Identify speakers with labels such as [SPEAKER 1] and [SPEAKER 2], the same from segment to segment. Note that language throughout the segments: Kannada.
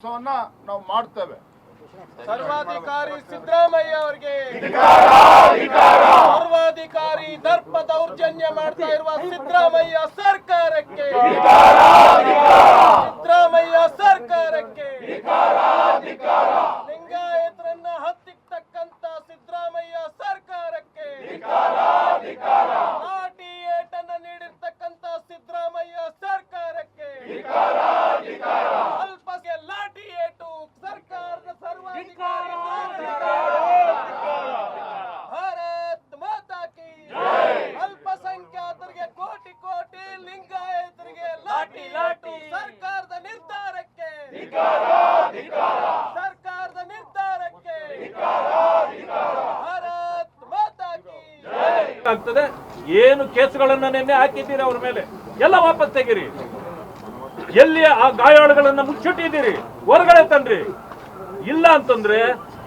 [SPEAKER 1] ಕೆಲಸವನ್ನ ನಾವು ಮಾಡ್ತೇವೆ.
[SPEAKER 2] ಸರ್ವಾಧಿಕಾರಿ ಸಿದ್ದರಾಮಯ್ಯ ಅವರಿಗೆ ಸರ್ವಾಧಿಕಾರಿ ದರ್ಪ ದೌರ್ಜನ್ಯ ಮಾಡ್ತಾ ಇರುವ ಸಿದ್ದರಾಮಯ್ಯ ಸರ್ಕಾರಕ್ಕೆ
[SPEAKER 3] ಆಗ್ತದೆ ಏನು ಕೇಸುಗಳನ್ನ ನಿನ್ನೆ ಹಾಕಿದ್ದೀರಿ ಅವ್ರ ಮೇಲೆ? ಎಲ್ಲ ವಾಪಸ್ ತೆಗೀರಿ. ಎಲ್ಲಿ ಆ ಗಾಯಾಳುಗಳನ್ನ ಮುಚ್ಚಿಟ್ಟಿದ್ದೀರಿ? ಹೊರಗಡೆ ತನ್ರಿ. ಇಲ್ಲ ಅಂತಂದ್ರೆ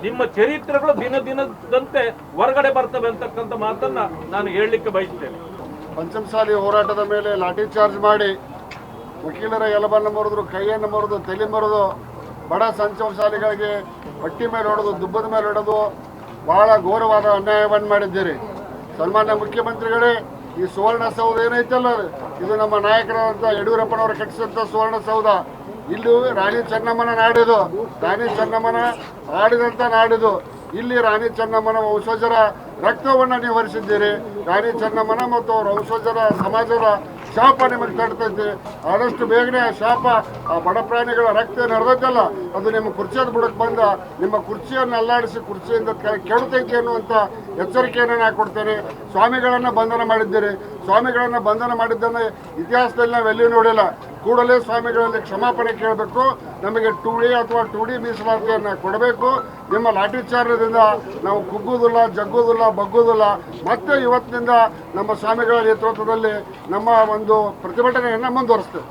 [SPEAKER 3] ನಿಮ್ಮ ಚರಿತ್ರೆಗಳು ದಿನ ದಿನದಂತೆ ಹೊರಗಡೆ ಬರ್ತವೆ ಅಂತಕ್ಕಂಥ ಮಾತನ್ನ ನಾನು ಹೇಳಲಿಕ್ಕೆ ಬಯಸ್ತೇನೆ.
[SPEAKER 4] ಪಂಚಮಸಾಲಿ ಹೋರಾಟದ ಮೇಲೆ ಲಾಠಿ ಚಾರ್ಜ್ ಮಾಡಿ ವಕೀಲರ ಎಲಬನ್ನು ಮರೆದ್ರು, ಕೈಯನ್ನು ಮರೆದು ತಲೆ ಮರೆದು ಬಡ ಸಂಚಮಸಾಲಿಗಳಿಗೆ ಹೊಟ್ಟಿ ಮೇಲೆ ಹೊಡೆದು, ದುಬ್ಬದ ಮೇಲೆ ಹೊಡೆದು ಬಹಳ ಘೋರವಾದ ಅನ್ಯಾಯವನ್ನು ಮಾಡಿದ್ದೀರಿ. ಸನ್ಮಾನ್ಯ ಮುಖ್ಯಮಂತ್ರಿಗಳೇ, ಈ ಸುವರ್ಣ ಸೌಧ ಏನೈತಲ್ಲ ಇದು ನಮ್ಮ ನಾಯಕರಾದಂಥ ಯಡಿಯೂರಪ್ಪನವರು ಕಟ್ಟಿಸಿದಂಥ ಸುವರ್ಣ ಸೌಧ. ಇಲ್ಲಿ ರಾಣಿ ಚೆನ್ನಮ್ಮನ ನಾಡಿದು, ರಾಣಿ ಚೆನ್ನಮ್ಮನ ಆಡಿದಂತ ನಾಡಿದು. ಇಲ್ಲಿ ರಾಣಿ ಚೆನ್ನಮ್ಮನ ವಂಶಜರ ರಕ್ತವನ್ನು ನೀವು ಹರಿಸಿದ್ದೀರಿ. ರಾಣಿ ಚೆನ್ನಮ್ಮನ ಮತ್ತು ಅವರ ವಂಶಜರ ಸಮಾಜದ ಶಾಪ ನಿಮಗೆ ತಡ್ತೈತಿ ಆದಷ್ಟು ಬೇಗನೆ ಆ ಶಾಪ, ಆ ಬಡ ಪ್ರಾಣಿಗಳ ರಕ್ತ ನಡೆದೈತಲ್ಲ ಅದು ನಿಮ್ಮ ಕುರ್ಚಿಯದ ಬುಡಕ್ಕೆ ಬಂದ, ನಿಮ್ಮ ಕುರ್ಚಿಯನ್ನು ಅಲ್ಲಾಡಿಸಿ ಕುರ್ಚಿಯಿಂದ ಕೆಡತೈತಿ ಅನ್ನುವಂಥ ಎಚ್ಚರಿಕೆಯನ್ನು ನಾನು ಕೊಡ್ತೇನೆ. ಸ್ವಾಮಿಗಳನ್ನು ಬಂಧನ ಮಾಡಿದ್ದೀರಿ ಸ್ವಾಮಿಗಳನ್ನು ಬಂಧನ ಮಾಡಿದ್ದನ್ನು ಇತಿಹಾಸದಲ್ಲಿ ನಾವು ಎಲ್ಲಿಯೂ ನೋಡಿಲ್ಲ. ಕೂಡಲೇ ಸ್ವಾಮಿಗಳಲ್ಲಿ ಕ್ಷಮಾಪಣೆ ಕೇಳಬೇಕು. ನಮಗೆ ಟೂ ಡಿ ಅಥವಾ ಟೂ ಡಿ ಮೀಸಲಾತಿಯನ್ನು ಕೊಡಬೇಕು. ನಿಮ್ಮ ಲಾಠಿಚಾರ್ಯದಿಂದ ನಾವು ಕುಗ್ಗುವುದಿಲ್ಲ, ಜಗ್ಗುವುದಿಲ್ಲ, ಬಗ್ಗುವುದಿಲ್ಲ. ಮತ್ತೆ ಇವತ್ತಿನಿಂದ ನಮ್ಮ ಸ್ವಾಮಿಗಳ ನೇತೃತ್ವದಲ್ಲಿ ನಮ್ಮ ಒಂದು ಪ್ರತಿಭಟನೆಯನ್ನು ಮುಂದುವರಿಸ್ತೇವೆ.